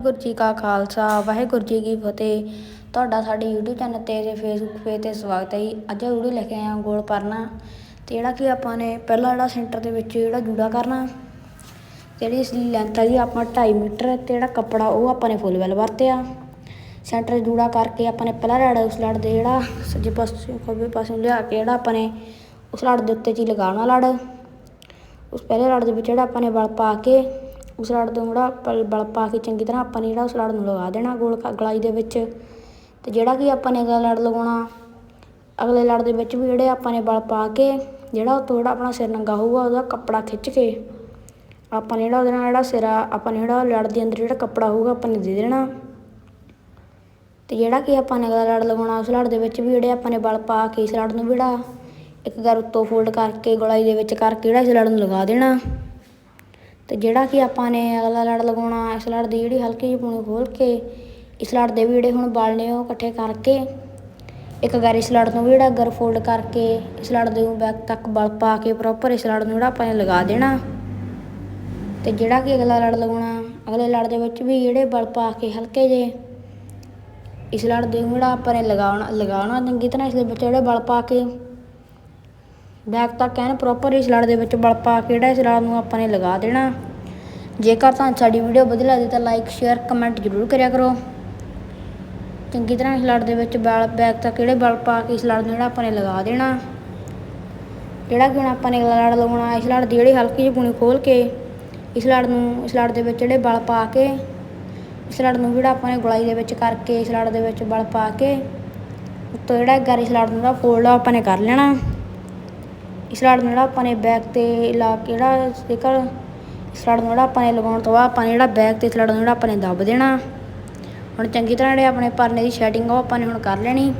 ਵਾਹਿਗੁਰੂ ਜੀ ਕਾ ਖਾਲਸਾ, ਵਾਹਿਗੁਰੂ ਜੀ ਕੀ ਫਤਿਹ। ਤੁਹਾਡਾ ਸਾਡੇ YouTube ਚੈਨਲ ਤੇ ਤੇ Facebook ਪੇਜ ਤੇ ਸਵਾਗਤ ਹੈ ਜੀ। ਅੱਜ ਇਹ ਵੀਡੀਓ ਲੈ ਕੇ ਆਏ ਗੋਲ ਪਰਨਾ, ਤੇ ਜਿਹੜਾ ਕਿ ਆਪਾਂ ਨੇ ਪਹਿਲਾਂ ਜਿਹੜਾ ਸੈਂਟਰ ਦੇ ਵਿੱਚ ਜਿਹੜਾ ਜੂੜਾ ਕਰਨਾ, ਜਿਹੜੀ ਇਸ ਦੀ ਲੈਂਥ ਹੈ ਜੀ ਆਪਾਂ 2.5 ਮੀਟਰ, ਤੇ ਜਿਹੜਾ ਕੱਪੜਾ ਉਹ ਆਪਾਂ ਨੇ ਫੁੱਲ ਵੈਲ ਵਰਤਿਆ। ਸੈਂਟਰ ਜੂੜਾ ਕਰਕੇ ਆਪਾਂ ਨੇ ਪਹਿਲਾ ਰੈਡ ਉਸ ਲੜ ਦੇ ਜਿਹੜਾ, ਸੱਜੇ ਪਾਸੇ, ਖੱਬੇ ਪਾਸੇ ਨੂੰ ਲਿਆ ਕੇ ਜਿਹੜਾ ਆਪਾਂ ਨੇ ਉਸ ਲੜ ਦੇ ਉੱਤੇ ਜੀ ਲਗਾਉਣਾ ਲੜ। ਉਸ ਪਹਿਲੇ ਲੜ ਦੇ ਵਿੱਚ ਜਿਹੜਾ ਆਪਾਂ ਨੇ ਵਲ ਪਾ ਕੇ ਉਸ ਲੜ ਤੋਂ ਜਿਹੜਾ ਪਲ- ਬਲ ਪਾ ਕੇ ਚੰਗੀ ਤਰ੍ਹਾਂ ਆਪਾਂ ਨੇ ਜਿਹੜਾ ਉਸ ਲੜ ਨੂੰ ਲਗਾ ਦੇਣਾ ਗੋਲ ਗਲਾਈ ਦੇ ਵਿੱਚ। ਤੇ ਜਿਹੜਾ ਕਿ ਆਪਾਂ ਨੇ ਅਗਲਾ ਲੜ ਲਗਾਉਣਾ, ਅਗਲੇ ਲੜ ਦੇ ਵਿੱਚ ਵੀ ਜਿਹੜੇ ਆਪਾਂ ਨੇ ਬਲ ਪਾ ਕੇ, ਜਿਹੜਾ ਉਹ ਜਿਹੜਾ ਆਪਣਾ ਸਿਰ ਨੰਗਾ ਹੋਊਗਾ ਉਹਦਾ ਕੱਪੜਾ ਖਿੱਚ ਕੇ ਆਪਾਂ ਨੇ ਜਿਹੜਾ ਉਹਦੇ ਨਾਲ ਜਿਹੜਾ ਸਿਰਾ, ਆਪਾਂ ਨੇ ਜਿਹੜਾ ਲੜ ਦੇ ਅੰਦਰ ਜਿਹੜਾ ਕੱਪੜਾ ਹੋਊਗਾ ਆਪਾਂ ਨੇ ਦੇ ਦੇਣਾ। ਤੇ ਜਿਹੜਾ ਕਿ ਆਪਾਂ ਨੇ ਅਗਲਾ ਲੜ ਲਗਾਉਣਾ, ਉਸ ਲੜ ਦੇ ਵਿੱਚ ਵੀ ਜਿਹੜੇ ਆਪਾਂ ਨੇ ਬਲ ਪਾ ਕੇ ਇਸ ਲੜ ਨੂੰ ਵੀ ਜਿਹੜਾ ਇੱਕ ਗਰ ਉੱਤੋਂ ਫੋਲਡ ਕਰਕੇ, ਗੋਲਾਈ ਦੇ ਵਿੱਚ ਕਰਕੇ ਜਿਹੜਾ ਇਸ ਲੜ ਨੂੰ ਲਗਾ ਦੇਣਾ। ਤੇ ਜਿਹੜਾ ਕਿ ਆਪਾਂ ਨੇ ਅਗਲਾ ਲੜ ਲਗਾਉਣਾ, ਇਸ ਲੜ ਦੀ ਜਿਹੜੀ ਹਲਕੀ ਜਿਹੀ ਪੂਣੀ ਖੋਲ ਕੇ, ਇਸ ਲੜ ਦੇ ਵੀ ਜਿਹੜੇ ਹੁਣ ਬਲ ਨੇ ਉਹ ਇਕੱਠੇ ਕਰਕੇ, ਇੱਕ ਗਰ ਇਸ ਲੜ ਨੂੰ ਵੀ ਜਿਹੜਾ ਗਰ ਫੋਲਡ ਕਰਕੇ, ਇਸ ਲੜ ਦੇ ਬੈਕ ਤੱਕ ਬਲ ਪਾ ਕੇ ਪ੍ਰੋਪਰ ਇਸ ਲੜ ਨੂੰ ਜਿਹੜਾ ਆਪਾਂ ਨੇ ਲਗਾ ਦੇਣਾ। ਤੇ ਜਿਹੜਾ ਕਿ ਅਗਲਾ ਲੜ ਲਗਾਉਣਾ, ਅਗਲੇ ਲੜ ਦੇ ਵਿੱਚ ਵੀ ਜਿਹੜੇ ਬਲ ਪਾ ਕੇ ਹਲਕੇ ਜੇ ਇਸ ਲੜ ਦੇ ਜਿਹੜਾ ਆਪਾਂ ਨੇ ਲਗਾਉਣਾ ਲਗਾਉਣਾ ਚੰਗੀ ਤਰ੍ਹਾਂ, ਇਸ ਦੇ ਵਿੱਚ ਜਿਹੜੇ ਬਲ ਪਾ ਕੇ ਬੈਕ ਤਾਂ ਕਹਿਣ ਪ੍ਰੋਪਰ ਇਸ ਲੜ ਦੇ ਵਿੱਚ ਬਲ ਪਾ ਕੇ ਜਿਹੜਾ ਇਸ ਲੜ ਨੂੰ ਆਪਾਂ ਨੇ ਲਗਾ ਦੇਣਾ। ਜੇਕਰ ਤੁਹਾਨੂੰ ਸਾਡੀ ਵੀਡੀਓ ਵਧੀਆ ਲੱਗਦੀ ਤਾਂ ਲਾਈਕ ਸ਼ੇਅਰ ਕਮੈਂਟ ਜ਼ਰੂਰ ਕਰਿਆ ਕਰੋ। ਚੰਗੀ ਤਰ੍ਹਾਂ ਇਸ ਲੜ ਦੇ ਵਿੱਚ ਬਲ ਬੈਕ ਤਾਂ ਕਿਹੜੇ ਬਲ ਪਾ ਕੇ ਇਸ ਲੜ ਨੂੰ ਜਿਹੜਾ ਆਪਾਂ ਨੇ ਲਗਾ ਦੇਣਾ। ਜਿਹੜਾ ਕਿ ਹੁਣ ਆਪਾਂ ਨੇ ਅਗਲਾ ਲੜ ਲਗਾਉਣਾ ਇਸ ਲੜ ਦੀ ਜਿਹੜੀ ਹਲਕੀ ਜਿਹੀ ਪੂਣੀ ਖੋਲ ਕੇ ਇਸ ਲੜ ਨੂੰ, ਇਸ ਲੜ ਦੇ ਵਿੱਚ ਜਿਹੜੇ ਬਲ ਪਾ ਕੇ, ਇਸ ਲੜ ਨੂੰ ਜਿਹੜਾ ਆਪਾਂ ਨੇ ਗੁਲਾਈ ਦੇ ਵਿੱਚ ਕਰਕੇ ਇਸ ਲੜ ਦੇ ਵਿੱਚ ਬਲ ਪਾ ਕੇ ਉੱਤੋਂ ਜਿਹੜਾ ਗਰ ਇਸ ਲੜ ਨੂੰ ਜਿਹੜਾ ਫੋਲਡ ਆਪਾਂ ਨੇ ਕਰ ਲੈਣਾ। ਇਸ ਲੜ ਨੂੰ ਜਿਹੜਾ ਆਪਾਂ ਨੇ ਬੈਕ ਤੇ ਲਾ ਕੇ ਜਿਹੜਾ ਸਟicker ਇਸ ਨੂੰ ਜਿਹੜਾ ਆਪਾਂ ਨੇ ਲਗਾਉਣ ਤੋਂ ਬਾਅਦ ਆਪਾਂ ਨੇ ਜਿਹੜਾ ਬੈਕ ਤੇ ਇਸ ਨੂੰ ਜਿਹੜਾ ਆਪਾਂ ਨੇ ਦੱਬ ਦੇਣਾ। ਹੁਣ ਚੰਗੀ ਤਰ੍ਹਾਂ ਜਿਹੜੇ ਆਪਣੇ ਪਰਨੇ ਦੀ ਸ਼ੈਟਿੰਗ ਉਹ ਆਪਾਂ ਨੇ ਹੁਣ ਕਰ ਲੈਣੀ।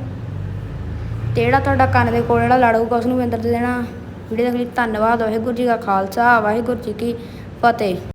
ਤੇ ਜਿਹੜਾ ਤੁਹਾਡਾ ਕੰਨ ਦੇ ਕੋਲ ਜਿਹੜਾ ਲੜ ਹੋਊਗਾ ਉਸ ਨੂੰ ਵੀ ਅੰਦਰ ਦੇ ਦੇਣਾ। ਵੀਡੀਓ ਦੇਖਣ ਲਈ, ਧੰਨਵਾਦ, ਵਾਹਿਗੁਰੂ ਜੀ ਕਾ ਖਾਲਸਾ, ਵਾਹਿਗੁਰੂ ਜੀ ਕੀ ਫਤਿਹ।